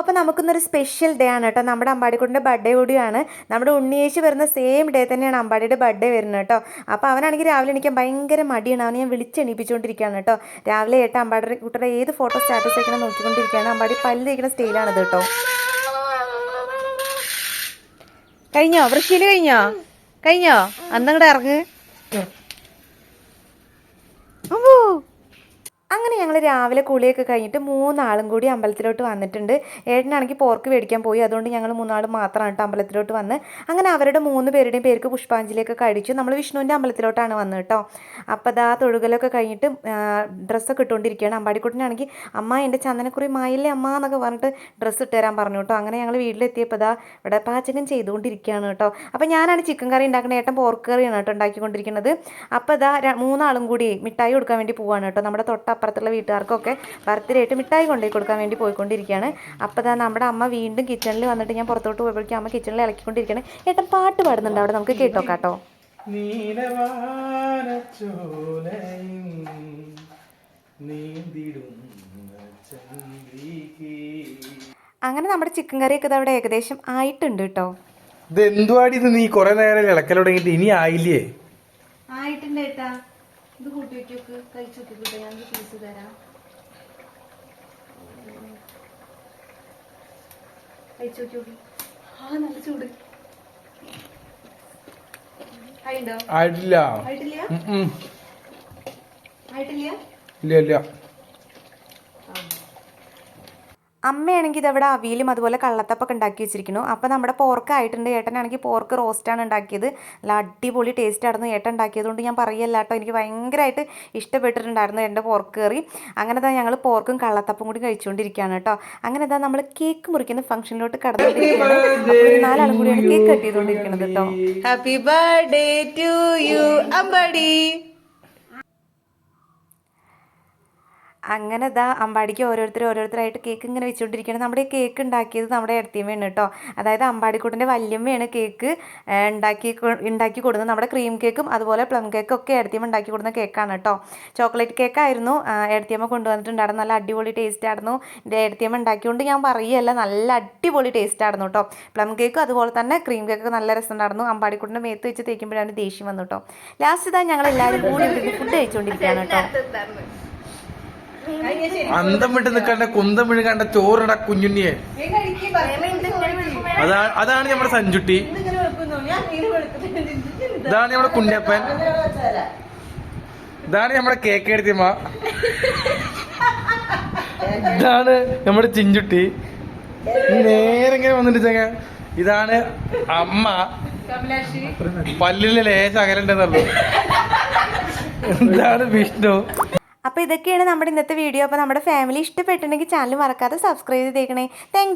അപ്പോൾ നമുക്കിന്നൊരു special day ആണ് കേട്ടോ. നമ്മുടെ അമ്പാടിക്കുട്ടിന്റെ ബർത്ത്ഡേ കൂടിയാണ്. നമ്മുടെ ഉണ്ണിയേശ് വരുന്ന സെയിം ഡേ തന്നെയാണ് അമ്പാടിയുടെ ബർത്ത്ഡേ വരുന്നത് കേട്ടോ. അപ്പോൾ അവനാണെങ്കിൽ രാവിലെ എണീക്കാൻ ഭയങ്കര മടിയാണ്. അവനെ ഞാൻ വിളിച്ചെണീപ്പിച്ചുകൊണ്ടിരിക്കുകയാണ് കേട്ടോ. രാവിലെ ഏട്ട അമ്പാടി കുട്ടിയുടെ ഏത് ഫോട്ടോ സ്റ്റാറ്റസ് വയ്ക്കണം നോക്കിക്കൊണ്ടിരിക്കുകയാണ്. അമ്പാടി പല്ല് തേക്കുന്ന സ്റ്റൈലാണത് കേട്ടോ. കഴിഞ്ഞോ? വൃശ്ശിയിൽ കഴിഞ്ഞോ? കഴിഞ്ഞോ? അന്നങ്ങടെ ഇറങ്ങ് അമ്മോ. അങ്ങനെ ഞങ്ങൾ രാവിലെ കുളിയൊക്കെ കഴിഞ്ഞിട്ട് മൂന്നാളും കൂടി അമ്പലത്തിലോട്ട് വന്നിട്ടുണ്ട്. ഏട്ടനാണെങ്കിൽ പോർക്ക് മേടിക്കാൻ പോയി. അതുകൊണ്ട് ഞങ്ങൾ മൂന്നാളും മാത്രമാണ് കേട്ടോ അമ്പലത്തിലോട്ട് വന്ന്. അങ്ങനെ അവരുടെ മൂന്ന് പേരുടെയും പേർക്ക് പുഷ്പാഞ്ജലിയൊക്കെ കഴിച്ചു. നമ്മൾ വിഷ്ണുവിന്റെ അമ്പലത്തിലോട്ടാണ് വന്നത് കേട്ടോ അപ്പോൾ അതാ തൊഴുകലൊക്കെ കഴിഞ്ഞിട്ട് ഡ്രസ്സൊക്കെ ഇട്ടുകൊണ്ടിരിക്കുകയാണ് അമ്പാടിക്കുട്ടനാണെങ്കിൽ അമ്മ എന്റെ ചന്ദനക്കുറി മായില്ലേ അമ്മ എന്നൊക്കെ പറഞ്ഞിട്ട് ഡ്രസ്സ് ഇട്ട് തരാൻ പറഞ്ഞു കേട്ടോ അങ്ങനെ ഞങ്ങൾ വീട്ടിലെത്തിയപ്പോൾ ദാ ഇവിടെ പാചകം ചെയ്തുകൊണ്ടിരിക്കുകയാണ് കേട്ടോ അപ്പോൾ ഞാനാണ് ചിക്കൻ കറി ഉണ്ടാക്കുന്നത് ഏട്ടൻ പോർക്ക് കറിയാണ് കേട്ടോ ഉണ്ടാക്കിക്കൊണ്ടിരിക്കുന്നത് അപ്പോൾ ഇതാ മൂന്നാളും കൂടി മിഠായി കൊടുക്കാൻ വേണ്ടി പോവാണ് കേട്ടോ നമ്മുടെ തൊട്ടപ്പുറത്തുള്ള വീട്ടുകാർക്കൊക്കെ ബർത്ത്ഡേ ആയിട്ട് മിഠായി കൊണ്ടുപോയി കൊടുക്കാൻ വേണ്ടി പോയിക്കൊണ്ടിരിക്കുകയാണ്. അപ്പോൾ തന്നെ നമ്മുടെ അമ്മ വീണ്ടും കിച്ചണിൽ വന്നിട്ട് ഞാൻ പുറത്തോട്ട് പോയപ്പോഴേക്കും അമ്മ കിച്ചണിൽ ഇളക്കിക്കൊണ്ടിരിക്കുകയാണ്. ഏട്ടൻ പാട്ട് പാടുന്നുണ്ട് അവിടെ നമുക്ക് കേട്ടോ കേട്ടോ. അങ്ങനെ നമ്മുടെ ചിക്കൻ കറിയൊക്കെ ഇതാ അവിടെ ഏകദേശം ആയിട്ടുണ്ട് കേട്ടോ. ഇത് എന്തുവാടി ഇത്? നീ കൊറേ നേരം ഇളക്കൽ തുടങ്ങിയിട്ട് ഇനി ആയില്ലേ? ആയിട്ടുണ്ട് ഏട്ടാ. ഇത് കൂട്ടി വെക്കൊക്കെ കഴിച്ചു നോക്കി ഞാൻ പീസ് തരാം. കഴിച്ചു നോക്കി. ആ നല്ല ചൂട്. ആയിട്ടില്ല. ആയിട്ടില്ല. ആയിട്ടില്ല? ഇല്ല ഇല്ല. അമ്മയാണെങ്കിൽ ഇതവിടെ അവിയലും അതുപോലെ കള്ളത്തപ്പൊക്കെ ഉണ്ടാക്കി വെച്ചിരിക്കുന്നു. അപ്പോൾ നമ്മുടെ പോർക്ക് ആയിട്ടുണ്ട്. ഏട്ടനാണെങ്കിൽ പോർക്ക് റോസ്റ്റാണ് ഉണ്ടാക്കിയത്. നല്ല അടിപൊളി ടേസ്റ്റ് ആയിരുന്നു ഏട്ടൻ ഉണ്ടാക്കിയതുകൊണ്ട് ഞാൻ പറയല്ല കേട്ടോ. എനിക്ക് ഭയങ്കരമായിട്ട് ഇഷ്ടപ്പെട്ടിട്ടുണ്ടായിരുന്നു എന്റെ പോർക്ക് കറി. അങ്ങനെ തന്നെ ഞങ്ങൾ പോർക്കും കള്ളത്തപ്പും കൂടി കഴിച്ചുകൊണ്ടിരിക്കുകയാണ് കേട്ടോ. അങ്ങനെ തന്നെ നമ്മൾ കേക്ക് മുറിക്കുന്ന ഫംഗ്ഷനിലോട്ട് കടന്നു അപ്പോൾ ഒരു നാലാളും കൂടിയാണ് കേക്ക് കട്ട് ചെയ്തുകൊണ്ടിരിക്കുന്നത് കേട്ടോ. Happy birthday to you Ambadi. അങ്ങനെ ഇതാ അമ്പാടിക്ക് ഓരോരുത്തർ ഓരോരുത്തരായിട്ട് കേക്ക് ഇങ്ങനെ വെച്ചുകൊണ്ടിരിക്കുകയാണ് നമ്മുടെ കേക്ക് ഉണ്ടാക്കിയത് നമ്മുടെ ഇടത്തിയമ്മയാണ് കേട്ടോ. അതായത് അമ്പാടിക്കുട്ടിന്റെ വല്യമ്മയാണ് കേക്ക് ഉണ്ടാക്കി ഉണ്ടാക്കി കൊടുക്കുന്നത് നമ്മുടെ ക്രീം കേക്കും അതുപോലെ പ്ലം കേക്കും ഒക്കെ ഇടത്തിയമ്മ ഉണ്ടാക്കി കൊടുക്കുന്ന കേക്കാണ് കേട്ടോ. ചോക്ലേറ്റ് കേക്കായിരുന്നു ഇടത്തിയമ്മ കൊണ്ടുവന്നിട്ടുണ്ടായിരുന്നു. നല്ല അടിപൊളി ടേസ്റ്റ് ആയിരുന്നു. ഇടത്തിയമ്മ ഉണ്ടാക്കിയോണ്ട് ഞാൻ പറയുകയല്ല നല്ല അടിപൊളി ടേസ്റ്റ് ആയിരുന്നു കേട്ടോ. പ്ലം കേക്കും അതുപോലെ തന്നെ ക്രീം കേക്കൊക്കെ നല്ല രസം ഉണ്ടായിരുന്നു. അമ്പാടിക്കുട്ടിന്റെ മേത്ത് വെച്ച് തേക്കുമ്പോഴാണ് ദേഷ്യം വന്നു കേട്ടോ. ലാസ്റ്റ് ഇതാ ഞങ്ങൾ എല്ലാവരും കൂടി ഫുഡ് കഴിച്ചുകൊണ്ടിരിക്കുകയാണ് കേട്ടോ. അന്തം വിട്ട് നിൽക്കണ്ട കുന്തം വിഴുകണ്ട ചോറിട കുഞ്ഞുണ്ണിയെ. അതാണ് അതാണ് നമ്മുടെ സഞ്ചുട്ടി ഇതാണ് നമ്മുടെ കുഞ്ഞപ്പൻ. ഇതാണ് നമ്മുടെ കേക്ക് എടുത്തിമ്മ ഇതാണ് നമ്മുടെ ചിഞ്ചുട്ടി. നേരെ ഇങ്ങനെ വന്നിട്ട് ചെങ്ങ? ഇതാണ് അമ്മ. പല്ലിന് ലേശ അകലുണ്ടെന്നുള്ളു ഇതാണ് വിഷ്ണു? അപ്പോൾ ഇതൊക്കെയാണ് നമ്മുടെ ഇന്നത്തെ വീഡിയോ അപ്പോൾ നമ്മുടെ ഫാമിലി ഇഷ്ടപ്പെട്ടിട്ടുണ്ടെങ്കിൽ ചാനൽ മറക്കാതെ സബ്സ്ക്രൈബ് ചെയ്തേക്കണേ. താങ്ക്